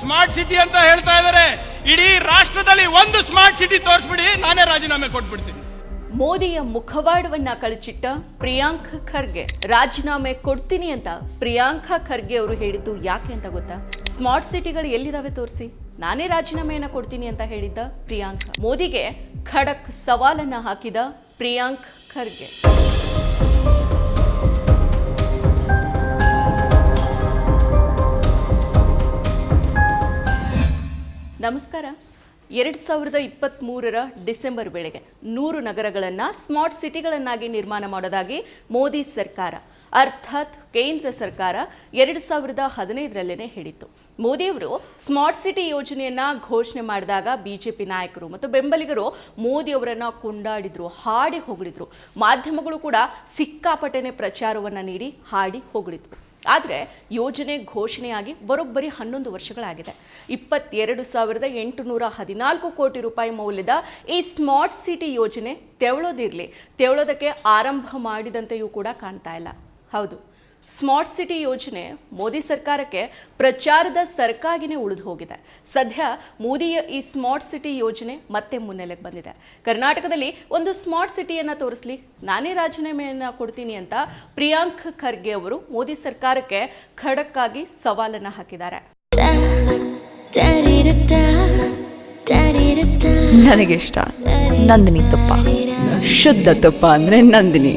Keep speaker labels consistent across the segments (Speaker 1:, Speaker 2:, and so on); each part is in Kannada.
Speaker 1: ಸ್ಮಾರ್ಟ್ ಸಿಟಿ ಅಂತ ಹೇಳ್ತಾ ಇದ್ದಾರೆ. ಇಡೀ ರಾಷ್ಟ್ರದಲ್ಲಿ ಒಂದು ಸ್ಮಾರ್ಟ್ ಸಿಟಿ ತೋರಿಸ್ಬಿಡಿ, ನಾನೇ ರಾಜೀನಾಮೆ ಕೊಟ್ಬಿಡ್ತೀನಿ.
Speaker 2: ಮೋದಿಯ ಮುಖವಾಡವನ್ನ ಕಳಚಿಟ್ಟ ಪ್ರಿಯಾಂಕ್ ಖರ್ಗೆ. ರಾಜೀನಾಮೆ ಕೊಡ್ತೀನಿ ಅಂತ ಪ್ರಿಯಾಂಕಾ ಖರ್ಗೆ ಅವರು ಹೇಳಿದ್ದು ಯಾಕೆ ಅಂತ ಗೊತ್ತಾ? ಸ್ಮಾರ್ಟ್ ಸಿಟಿಗಳು ಎಲ್ಲಿದಾವೆ ತೋರಿಸಿ? ನಾನೇ ರಾಜೀನಾಮೆಯನ್ನ ಕೊಡ್ತೀನಿ ಅಂತ ಹೇಳಿದ್ದ ಪ್ರಿಯಾಂಕ. ಮೋದಿಗೆ ಖಡಕ್ ಸವಾಲನ್ನ ಹಾಕಿದ ಪ್ರಿಯಾಂಕ್ ಖರ್ಗೆ. ನಮಸ್ಕಾರ. ಎರಡು ಸಾವಿರದ ಇಪ್ಪತ್ತ್ಮೂರರ ಡಿಸೆಂಬರ್ ವೇಳೆಗೆ ನೂರು ನಗರಗಳನ್ನು ಸ್ಮಾರ್ಟ್ ಸಿಟಿಗಳನ್ನಾಗಿ ನಿರ್ಮಾಣ ಮಾಡೋದಾಗಿ ಮೋದಿ ಸರ್ಕಾರ, ಅರ್ಥಾತ್ ಕೇಂದ್ರ ಸರ್ಕಾರ ಎರಡು ಸಾವಿರದ ಹದಿನೈದರಲ್ಲೇ ಹೇಳಿತ್ತು. ಮೋದಿಯವರು ಸ್ಮಾರ್ಟ್ ಸಿಟಿ ಯೋಜನೆಯನ್ನ ಘೋಷಣೆ ಮಾಡಿದಾಗ ಬಿ ಜೆ ಪಿ ನಾಯಕರು ಮತ್ತು ಬೆಂಬಲಿಗರು ಮೋದಿಯವರನ್ನು ಕೊಂಡಾಡಿದ್ರು, ಹಾಡಿ ಹೊಗಳಿದ್ರು. ಮಾಧ್ಯಮಗಳು ಕೂಡ ಸಿಕ್ಕಾಪಟ್ಟೆನೆ ಪ್ರಚಾರವನ್ನು ನೀಡಿ ಹಾಡಿ ಹೊಗಳಿದ್ರು. ಆದರೆ ಯೋಜನೆ ಘೋಷಣೆಯಾಗಿ ಬರೋಬ್ಬರಿ ಹನ್ನೊಂದು ವರ್ಷಗಳಾಗಿದೆ. ಇಪ್ಪತ್ತೆರಡು ಸಾವಿರದ ಎಂಟುನೂರ ಹದಿನಾಲ್ಕು ಕೋಟಿ ರೂಪಾಯಿ ಮೌಲ್ಯದ ಈ ಸ್ಮಾರ್ಟ್ ಸಿಟಿ ಯೋಜನೆ ತೆವಳೋದಿರಲಿ. ತೆವಳೋದಕ್ಕೆ ಆರಂಭ ಮಾಡಿದಂತೆಯೂ ಕೂಡ ಕಾಣ್ತಾ ಇಲ್ಲ. ಹೌದು. ಸ್ಮಾರ್ಟ್ ಸಿಟಿ ಯೋಜನೆ ಮೋದಿ ಸರ್ಕಾರಕ್ಕೆ ಪ್ರಚಾರದ ಸರ್ಕಾಗಿನೇ ಉಳಿದು ಹೋಗಿದೆ. ಸದ್ಯ ಮೋದಿಯ ಈ ಸ್ಮಾರ್ಟ್ ಸಿಟಿ ಯೋಜನೆ ಮತ್ತೆ ಮುನ್ನೆಲೆಗೆ ಬಂದಿದೆ. ಕರ್ನಾಟಕದಲ್ಲಿ ಒಂದು ಸ್ಮಾರ್ಟ್ ಸಿಟಿಯನ್ನು ತೋರಿಸ್ಲಿ. ನಾನೇ ರಾಜೀನಾಮೆಯನ್ನು ಕೊಡ್ತೀನಿ ಅಂತ ಪ್ರಿಯಾಂಕ್ ಖರ್ಗೆ ಅವರು ಮೋದಿ ಸರ್ಕಾರಕ್ಕೆ ಖಡಕ್ಕಾಗಿ ಸವಾಲನ್ನು ಹಾಕಿದ್ದಾರೆ.
Speaker 3: ನನಗಿಷ್ಟ ನಂದಿನಿ ತುಪ್ಪ. ಶುದ್ಧ ತುಪ್ಪ ಅಂದ್ರೆ ನಂದಿನಿ.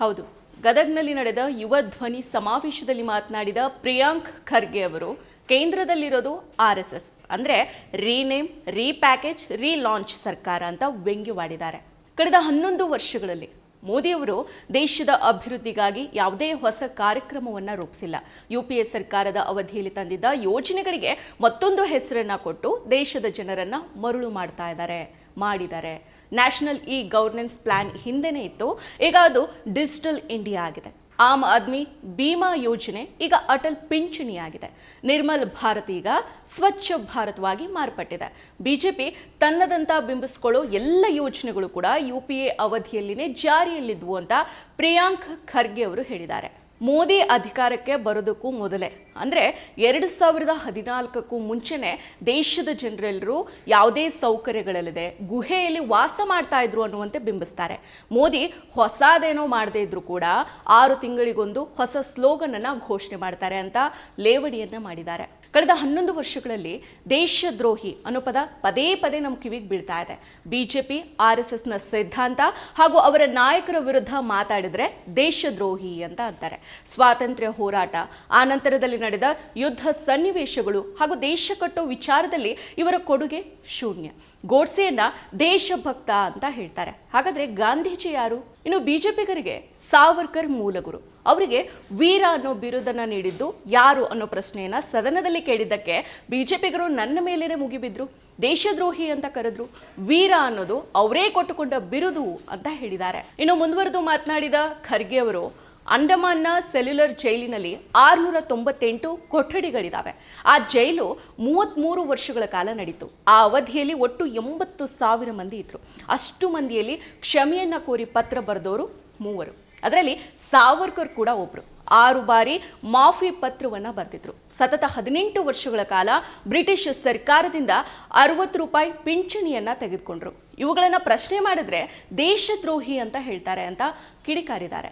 Speaker 2: ಹೌದು. ಗದಗ್ನಲ್ಲಿ ನಡೆದ ಯುವ ಧ್ವನಿ ಸಮಾವೇಶದಲ್ಲಿ ಮಾತನಾಡಿದ ಪ್ರಿಯಾಂಕ್ ಖರ್ಗೆ ಅವರು, ಕೇಂದ್ರದಲ್ಲಿರೋದು ಆರ್ ಎಸ್ ಎಸ್, ಅಂದರೆ ರೀನೇಮ್, ರೀಪ್ಯಾಕೇಜ್, ರೀಲಾಂಚ್ ಸರ್ಕಾರ ಅಂತ ವ್ಯಂಗ್ಯವಾಡಿದ್ದಾರೆ. ಕಳೆದ ಹನ್ನೊಂದು ವರ್ಷಗಳಲ್ಲಿ ಮೋದಿಯವರು ದೇಶದ ಅಭಿವೃದ್ಧಿಗಾಗಿ ಯಾವುದೇ ಹೊಸ ಕಾರ್ಯಕ್ರಮವನ್ನು ರೂಪಿಸಿಲ್ಲ. ಯು ಪಿ ಎ ಸರ್ಕಾರದ ಅವಧಿಯಲ್ಲಿ ತಂದಿದ್ದ ಯೋಜನೆಗಳಿಗೆ ಮತ್ತೊಂದು ಹೆಸರನ್ನು ಕೊಟ್ಟು ದೇಶದ ಜನರನ್ನು ಮರುಳು ಮಾಡ್ತಾ ಇದ್ದಾರೆ, ಮಾಡಿದ್ದಾರೆ. ನ್ಯಾಷನಲ್ ಇ ಗವರ್ನೆನ್ಸ್ ಪ್ಲಾನ್ ಹಿಂದೆನೇ ಇತ್ತು. ಈಗ ಅದು ಡಿಜಿಟಲ್ ಇಂಡಿಯಾ ಆಗಿದೆ. ಆಮ್ ಆದ್ಮಿ ಬೀಮಾ ಯೋಜನೆ ಈಗ ಅಟಲ್ ಪಿಂಚಣಿ ಆಗಿದೆ. ನಿರ್ಮಲ್ ಭಾರತ್ ಈಗ ಸ್ವಚ್ಛ ಭಾರತವಾಗಿ ಮಾರ್ಪಟ್ಟಿದೆ. ಬಿಜೆಪಿ ತನ್ನದಂತ ಬಿಂಬಿಸ್ಕೊಳ್ಳೋ ಎಲ್ಲ ಯೋಜನೆಗಳು ಕೂಡ ಯು ಪಿ ಎ ಅವಧಿಯಲ್ಲಿನೇ ಜಾರಿಯಲ್ಲಿದ್ವು ಅಂತ ಪ್ರಿಯಾಂಕ್ ಖರ್ಗೆ ಅವರು ಹೇಳಿದ್ದಾರೆ. ಮೋದಿ ಅಧಿಕಾರಕ್ಕೆ ಬರೋದಕ್ಕೂ ಮೊದಲೇ. ಅಂದರೆ ಎರಡು ಸಾವಿರದ ಹದಿನಾಲ್ಕಕ್ಕೂ ಮುಂಚೆನೆ ದೇಶದ ಜನರೆಲ್ಲರೂ ಯಾವುದೇ ಸೌಕರ್ಯಗಳಲ್ಲಿದೆ, ಗುಹೆಯಲ್ಲಿ ವಾಸ ಮಾಡ್ತಾ ಇದ್ರು ಅನ್ನುವಂತೆ ಬಿಂಬಿಸ್ತಾರೆ. ಮೋದಿ ಹೊಸದೇನೋ ಮಾಡದೇ ಇದ್ರು ಕೂಡ ಆರು ತಿಂಗಳಿಗೊಂದು ಹೊಸ ಸ್ಲೋಗನನ್ನು ಘೋಷಣೆ ಮಾಡ್ತಾರೆ ಅಂತ ಲೇವಡಿಯನ್ನು ಮಾಡಿದ್ದಾರೆ. ಕಳೆದ ಹನ್ನೊಂದು ವರ್ಷಗಳಲ್ಲಿ ದೇಶದ್ರೋಹಿ ಅನ್ನೋ ಪದ ಪದೇ ಪದೇ ನಮ್ಮ ಕಿವಿಗೆ ಬೀಳ್ತಾ ಇದೆ. ಬಿಜೆಪಿ, ಆರ್ ಎಸ್ ಎಸ್ನ ಸಿದ್ಧಾಂತ ಹಾಗೂ ಅವರ ನಾಯಕರ ವಿರುದ್ಧ ಮಾತಾಡಿದ್ರೆ ದೇಶದ್ರೋಹಿ ಅಂತ ಅಂತಾರೆ. ಸ್ವಾತಂತ್ರ್ಯ ಹೋರಾಟ, ಆ ನಂತರದಲ್ಲಿ ನಡೆದ ಯುದ್ಧ ಸನ್ನಿವೇಶಗಳು ಹಾಗೂ ದೇಶ ಕಟ್ಟೋ ವಿಚಾರದಲ್ಲಿ ಇವರ ಕೊಡುಗೆ ಶೂನ್ಯ. ಗೋಡ್ಸೆಯನ್ನ ದೇಶಭಕ್ತ ಅಂತ ಹೇಳ್ತಾರೆ. ಹಾಗಾದ್ರೆ ಗಾಂಧೀಜಿ ಯಾರು? ಇನ್ನು ಬಿಜೆಪಿಗರಿಗೆ ಸಾವರ್ಕರ್ ಮೂಲಗುರು. ಅವರಿಗೆ ವೀರ ಅನ್ನೋ ಬಿರುದನ್ನ ನೀಡಿದ್ದು ಯಾರು ಅನ್ನೋ ಪ್ರಶ್ನೆಯನ್ನ ಸದನದಲ್ಲಿ ಕೇಳಿದ್ದಕ್ಕೆ ಬಿಜೆಪಿಗರು ನನ್ನ ಮೇಲೇನೆ ಮುಗಿಬಿದ್ರು. ದೇಶದ್ರೋಹಿ ಅಂತ ಕರೆದ್ರು. ವೀರ ಅನ್ನೋದು ಅವರೇ ಕೊಟ್ಟುಕೊಂಡ ಬಿರುದು ಅಂತ ಹೇಳಿದ್ದಾರೆ. ಇನ್ನು ಮುಂದುವರೆದು ಮಾತನಾಡಿದ ಖರ್ಗೆ ಅವರು, ಅಂಡಮಾನ್ನ ಸೆಲ್ಯುಲರ್ ಜೈಲಿನಲ್ಲಿ ಆರುನೂರ ತೊಂಬತ್ತೆಂಟು ಕೊಠಡಿಗಳಿದ್ದಾವೆ ಆ ಜೈಲು ಮೂವತ್ತ್ಮೂರು ವರ್ಷಗಳ ಕಾಲ ನಡೀತು. ಆ ಅವಧಿಯಲ್ಲಿ ಒಟ್ಟು ಎಂಬತ್ತು ಸಾವಿರ ಮಂದಿ ಇದ್ರು. ಅಷ್ಟು ಮಂದಿಯಲ್ಲಿ ಕ್ಷಮೆಯನ್ನು ಕೋರಿ ಪತ್ರ ಬರೆದವರು ಮೂವರು. ಅದರಲ್ಲಿ ಸಾವರ್ಕರ್ ಕೂಡ ಒಬ್ಬರು ಆರು ಬಾರಿ ಮಾಫಿ ಪತ್ರವನ್ನ ಬರೆದಿದ್ರು ಸತತ ಹದಿನೆಂಟು ವರ್ಷಗಳ ಕಾಲ ಬ್ರಿಟಿಷ್ ಸರ್ಕಾರದಿಂದ ಅರವತ್ತು ರೂಪಾಯಿ ಪಿಂಚಣಿಯನ್ನ ತೆಗೆದುಕೊಂಡ್ರು. ಇವುಗಳನ್ನು ಪ್ರಶ್ನೆ ಮಾಡಿದ್ರೆ ದೇಶದ್ರೋಹಿ ಅಂತ ಹೇಳ್ತಾರೆ ಅಂತ ಕಿಡಿಕಾರಿದ್ದಾರೆ.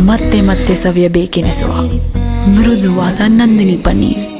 Speaker 3: ಮತ್ತೆ ಮತ್ತೆ ಸವಿಯಬೇಕೆನಿಸುವ ಮೃದುವಾದ ನಂದಿನಿ ಪನ್ನೀರ್.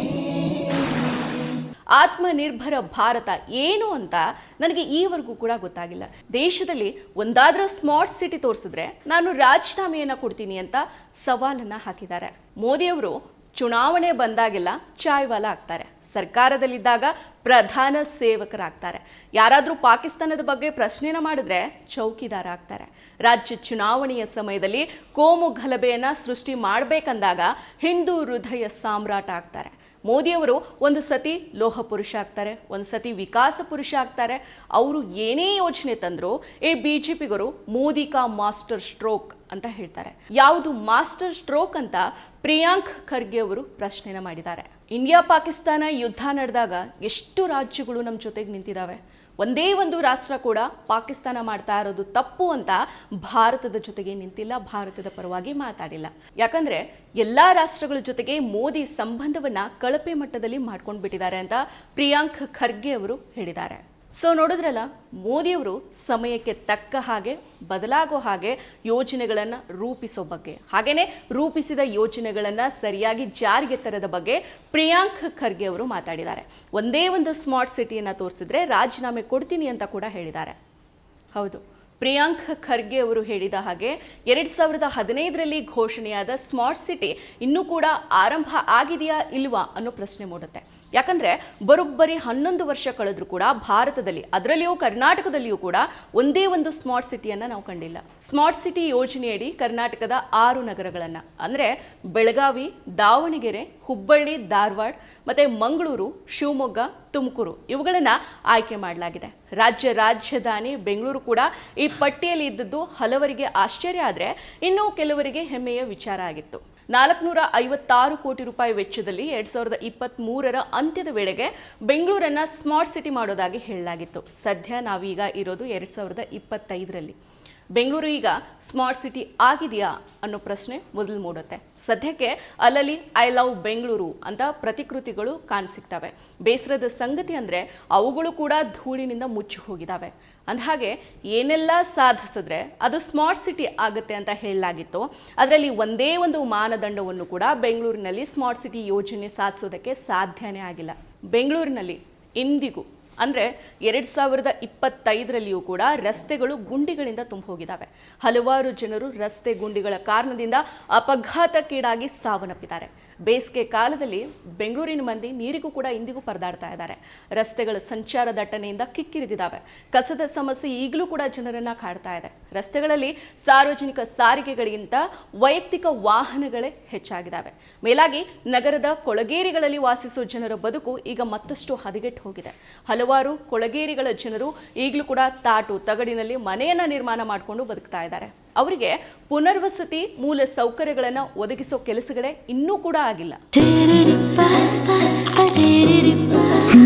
Speaker 2: ಆತ್ಮನಿರ್ಭರ ಭಾರತ ಏನು ಅಂತ ನನಗೆ ಈವರೆಗೂ ಕೂಡ ಗೊತ್ತಾಗಿಲ್ಲ. ದೇಶದಲ್ಲಿ ಒಂದಾದರೂ ಸ್ಮಾರ್ಟ್ ಸಿಟಿ ತೋರಿಸಿದ್ರೆ ನಾನು ರಾಜೀನಾಮೆಯನ್ನು ಕೊಡ್ತೀನಿ ಅಂತ ಸವಾಲನ್ನ ಹಾಕಿದ್ದಾರೆ. ಮೋದಿಯವರು ಚುನಾವಣೆ ಬಂದಾಗೆಲ್ಲ ಚಾಯ್ವಾಲ ಆಗ್ತಾರೆ. ಸರ್ಕಾರದಲ್ಲಿದ್ದಾಗ ಪ್ರಧಾನ ಸೇವಕರಾಗ್ತಾರೆ. ಯಾರಾದರೂ ಪಾಕಿಸ್ತಾನದ ಬಗ್ಗೆ ಪ್ರಶ್ನೆನ ಮಾಡಿದ್ರೆ ಚೌಕಿದಾರ ಆಗ್ತಾರೆ. ರಾಜ್ಯ ಚುನಾವಣೆಯ ಸಮಯದಲ್ಲಿ ಕೋಮು ಗಲಭೆಯನ್ನು ಸೃಷ್ಟಿ ಮಾಡಬೇಕಂದಾಗ ಹಿಂದೂ ಹೃದಯ ಸಾಮ್ರಾಟ ಆಗ್ತಾರೆ. ಮೋದಿಯವರು ಒಂದು ಸತಿ ಲೋಹ ಪುರುಷ ಆಗ್ತಾರೆ, ಒಂದು ಸತಿ ವಿಕಾಸ ಪುರುಷ ಆಗ್ತಾರೆ. ಅವರು ಏನೇ ಯೋಚನೆ ತಂದ್ರು ಈ ಬಿ ಜೆ ಪಿಗರು ಮೋದಿ ಕಾ ಮಾಸ್ಟರ್ ಸ್ಟ್ರೋಕ್ ಅಂತ ಹೇಳ್ತಾರೆ. ಯಾವುದು ಮಾಸ್ಟರ್ ಸ್ಟ್ರೋಕ್ ಅಂತ ಪ್ರಿಯಾಂಕ್ ಖರ್ಗೆ ಅವರು ಪ್ರಶ್ನೆನ ಮಾಡಿದ್ದಾರೆ. ಇಂಡಿಯಾ ಪಾಕಿಸ್ತಾನ ಯುದ್ಧ ನಡೆದಾಗ ಎಷ್ಟು ರಾಜ್ಯಗಳು ನಮ್ಮ ಜೊತೆಗೆ ನಿಂತಿದ್ದಾವೆ? ಒಂದೇ ಒಂದು ರಾಷ್ಟ್ರ ಕೂಡ ಪಾಕಿಸ್ತಾನ ಮಾಡ್ತಾ ಇರೋದು ತಪ್ಪು ಅಂತ ಭಾರತದ ಜೊತೆಗೆ ನಿಂತಿಲ್ಲ, ಭಾರತದ ಪರವಾಗಿ ಮಾತಾಡಿಲ್ಲ. ಯಾಕಂದ್ರೆ ಎಲ್ಲಾ ರಾಷ್ಟ್ರಗಳ ಜೊತೆಗೆ ಮೋದಿ ಸಂಬಂಧವನ್ನ ಕಳಪೆ ಮಟ್ಟದಲ್ಲಿ ಮಾಡ್ಕೊಂಡು ಬಿಟ್ಟಿದ್ದಾರೆ ಅಂತ ಪ್ರಿಯಾಂಕ್ ಖರ್ಗೆ ಅವರು ಹೇಳಿದ್ದಾರೆ. ಸೊ ನೋಡಿದ್ರಲ್ಲ, ಮೋದಿಯವರು ಸಮಯಕ್ಕೆ ತಕ್ಕ ಹಾಗೆ, ಬದಲಾಗೋ ಹಾಗೆ ಯೋಜನೆಗಳನ್ನು ರೂಪಿಸೋ ಬಗ್ಗೆ. ಹಾಗೆಯೇ ರೂಪಿಸಿದ ಯೋಜನೆಗಳನ್ನು ಸರಿಯಾಗಿ ಜಾರಿಗೆ ತರದ ಬಗ್ಗೆ ಪ್ರಿಯಾಂಕ್ ಖರ್ಗೆ ಅವರು ಮಾತಾಡಿದ್ದಾರೆ. ಒಂದೇ ಒಂದು ಸ್ಮಾರ್ಟ್ ಸಿಟಿಯನ್ನು ತೋರಿಸಿದ್ರೆ ರಾಜೀನಾಮೆ ಕೊಡ್ತೀನಿ ಅಂತ ಕೂಡ ಹೇಳಿದ್ದಾರೆ. ಹೌದು. ಪ್ರಿಯಾಂಕ್ ಖರ್ಗೆ ಅವರು ಹೇಳಿದ ಹಾಗೆ ಎರಡು ಸಾವಿರದ ಹದಿನೈದರಲ್ಲಿ ಘೋಷಣೆಯಾದ ಸ್ಮಾರ್ಟ್ ಸಿಟಿ ಇನ್ನೂ ಕೂಡ ಆರಂಭ ಆಗಿದೆಯಾ ಇಲ್ವಾ ಅನ್ನೋ ಪ್ರಶ್ನೆ ಮೂಡುತ್ತೆ. ಯಾಕಂದರೆ ಬರೋಬ್ಬರಿ ಹನ್ನೊಂದು ವರ್ಷ ಕಳೆದ್ರೂ ಕೂಡ ಭಾರತದಲ್ಲಿ, ಅದರಲ್ಲಿಯೂ ಕರ್ನಾಟಕದಲ್ಲಿಯೂ ಕೂಡ ಒಂದೇ ಒಂದು ಸ್ಮಾರ್ಟ್ ಸಿಟಿಯನ್ನು ನಾವು ಕಂಡಿಲ್ಲ. ಸ್ಮಾರ್ಟ್ ಸಿಟಿ ಯೋಜನೆಯಡಿ ಕರ್ನಾಟಕದ ಆರು ನಗರಗಳನ್ನು, ಅಂದರೆ ಬೆಳಗಾವಿ, ದಾವಣಗೆರೆ ಹುಬ್ಬಳ್ಳಿ, ಧಾರವಾಡ, ಮತ್ತೆ ಮಂಗಳೂರು, ಶಿವಮೊಗ್ಗ, ತುಮಕೂರು ಇವುಗಳನ್ನು ಆಯ್ಕೆ ಮಾಡಲಾಗಿದೆ. ರಾಜ್ಯ ರಾಜಧಾನಿ ಬೆಂಗಳೂರು ಕೂಡ ಈ ಪಟ್ಟಿಯಲ್ಲಿ ಇದ್ದದ್ದು ಹಲವರಿಗೆ ಆಶ್ಚರ್ಯ ಆದರೆ ಇನ್ನೂ ಕೆಲವರಿಗೆ ಹೆಮ್ಮೆಯ ವಿಚಾರ ಆಗಿತ್ತು. ನಾಲ್ಕುನೂರ ಐವತ್ತಾರು ಕೋಟಿ ರೂಪಾಯಿ ವೆಚ್ಚದಲ್ಲಿ ಎರಡ್ ಸಾವಿರದ ಇಪ್ಪತ್ತ್ ಅಂತ್ಯದ ವೇಳೆಗೆ ಬೆಂಗಳೂರನ್ನ ಸ್ಮಾರ್ಟ್ ಸಿಟಿ ಮಾಡೋದಾಗಿ ಹೇಳಲಾಗಿತ್ತು. ಸದ್ಯ ನಾವೀಗ ಇರೋದು ಎರಡ್ ಸಾವಿರದ ಇಪ್ಪತ್ತೈದರಲ್ಲಿ. ಬೆಂಗಳೂರು ಈಗ ಸ್ಮಾರ್ಟ್ ಸಿಟಿ ಆಗಿದೆಯಾ ಅನ್ನೋ ಪ್ರಶ್ನೆ ಮೊದಲು ಮೂಡುತ್ತೆ. ಸದ್ಯಕ್ಕೆ ಅಲ್ಲಲ್ಲಿ ಐ ಲವ್ ಬೆಂಗಳೂರು ಅಂತ ಪ್ರತಿಕೃತಿಗಳು ಕಾಣಿಸಿಕ್ತವೆ ಬೇಸರದ ಸಂಗತಿ ಅಂದರೆ ಅವುಗಳು ಕೂಡ ಧೂಳಿನಿಂದ ಮುಚ್ಚಿ ಹೋಗಿದ್ದಾವೆ ಅಂದಹಾಗೆ ಏನೆಲ್ಲ ಸಾಧಿಸಿದ್ರೆ ಅದು ಸ್ಮಾರ್ಟ್ ಸಿಟಿ ಆಗುತ್ತೆ ಅಂತ ಹೇಳಲಾಗಿತ್ತು. ಅದರಲ್ಲಿ ಒಂದೇ ಒಂದು ಮಾನದಂಡವನ್ನು ಕೂಡ ಬೆಂಗಳೂರಿನಲ್ಲಿ ಸ್ಮಾರ್ಟ್ ಸಿಟಿ ಯೋಜನೆ ಸಾಧಿಸೋದಕ್ಕೆ ಸಾಧ್ಯನೇ ಆಗಿಲ್ಲ. ಬೆಂಗಳೂರಿನಲ್ಲಿ ಇಂದಿಗೂ ಅಂದರೆ ಎರಡು ಸಾವಿರದ ಇಪ್ಪತ್ತೈದರಲ್ಲಿಯೂ ಕೂಡ ರಸ್ತೆಗಳು ಗುಂಡಿಗಳಿಂದ ತುಂಬ ಹೋಗಿದ್ದಾವೆ ಹಲವಾರು ಜನರು ರಸ್ತೆ ಗುಂಡಿಗಳ ಕಾರಣದಿಂದ ಅಪಘಾತಕ್ಕೀಡಾಗಿ ಸಾವನ್ನಪ್ಪಿದ್ದಾರೆ. ಬೇಸಿಗೆ ಕಾಲದಲ್ಲಿ ಬೆಂಗಳೂರಿನ ಮಂದಿ ನೀರಿಗೂ ಕೂಡ ಇಂದಿಗೂ ಪರದಾಡ್ತಾ ಇದ್ದಾರೆ. ರಸ್ತೆಗಳ ಸಂಚಾರ ದಟ್ಟಣೆಯಿಂದ ಕಿಕ್ಕಿರಿದಿದ್ದಾವೆ. ಕಸದ ಸಮಸ್ಯೆ ಈಗಲೂ ಕೂಡ ಜನರನ್ನ ಕಾಡ್ತಾ ಇದೆ. ರಸ್ತೆಗಳಲ್ಲಿ ಸಾರ್ವಜನಿಕ ಸಾರಿಗೆಗಳಿಗಿಂತ ವೈಯಕ್ತಿಕ ವಾಹನಗಳೇ ಹೆಚ್ಚಾಗಿದ್ದಾವೆ. ಮೇಲಾಗಿ ನಗರದ ಕೊಳಗೇರಿಗಳಲ್ಲಿ ವಾಸಿಸುವ ಜನರ ಬದುಕು ಈಗ ಮತ್ತಷ್ಟು ಹದಗೆಟ್ಟು ಹೋಗಿದೆ. ಹಲವಾರು ಕೊಳಗೇರಿಗಳ ಜನರು ಈಗಲೂ ಕೂಡ ತಾಟು ತಗಡಿನಲ್ಲಿ ಮನೆಯನ್ನ ನಿರ್ಮಾಣ ಮಾಡಿಕೊಂಡು ಬದುಕ್ತಾ ಇದ್ದಾರೆ. ಅವರಿಗೆ ಪುನರ್ವಸತಿ ಮೂಲ ಸೌಕರ್ಯಗಳನ್ನು ಒದಗಿಸೋ ಕೆಲಸಗಳೇ ಇನ್ನೂ ಕೂಡ ಆಗಿಲ್ಲ.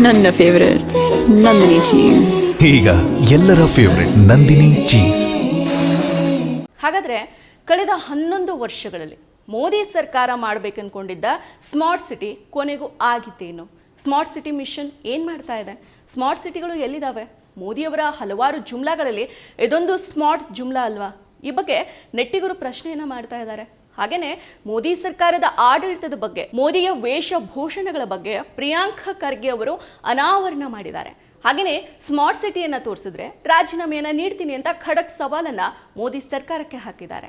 Speaker 3: ನನ್ನ ಫೇವರೇಟ್ ನಂದಿನಿ ಚೀಸ್
Speaker 4: ಈಗ ಎಲ್ಲರ ಫೇವರೆಟ್ ನಂದಿನಿ ಚೀಸ್
Speaker 2: ಹಾಗಾದ್ರೆ ಕಳೆದ ಹನ್ನೊಂದು ವರ್ಷಗಳಲ್ಲಿ ಮೋದಿ ಸರ್ಕಾರ ಮಾಡಬೇಕನ್ಕೊಂಡಿದ್ದ ಸ್ಮಾರ್ಟ್ ಸಿಟಿ ಕೊನೆಗೂ ಆಗಿತ್ತೇನು? ಸ್ಮಾರ್ಟ್ ಸಿಟಿ ಮಿಷನ್ ಏನು ಮಾಡ್ತಾ ಇದೆ? ಸ್ಮಾರ್ಟ್ ಸಿಟಿಗಳು ಎಲ್ಲಿದ್ದಾವೆ ಮೋದಿಯವರ ಹಲವಾರು ಜುಮ್ಲಾಗಳಲ್ಲಿ ಇದೊಂದು ಸ್ಮಾರ್ಟ್ ಜುಮ್ಲಾ ಅಲ್ವಾ? ಈ ಬಗ್ಗೆ ನೆಟ್ಟಿಗರು ಪ್ರಶ್ನೆಯನ್ನ ಮಾಡ್ತಾ ಇದ್ದಾರೆ. ಹಾಗೇನೆ ಮೋದಿ ಸರ್ಕಾರದ ಆಡಳಿತದ ಬಗ್ಗೆ, ಮೋದಿಯ ವೇಷಭೂಷಣಗಳ ಬಗ್ಗೆ ಪ್ರಿಯಾಂಕ ಖರ್ಗೆ ಅವರು ಅನಾವರಣ ಮಾಡಿದ್ದಾರೆ. ಹಾಗೆಯೇ ಸ್ಮಾರ್ಟ್ ಸಿಟಿಯನ್ನ ತೋರಿಸಿದ್ರೆ ರಾಜೀನಾಮೆಯನ್ನ ನೀಡ್ತೀನಿ ಅಂತ ಖಡಕ್ ಸವಾಲನ್ನ ಮೋದಿ ಸರ್ಕಾರಕ್ಕೆ ಹಾಕಿದ್ದಾರೆ.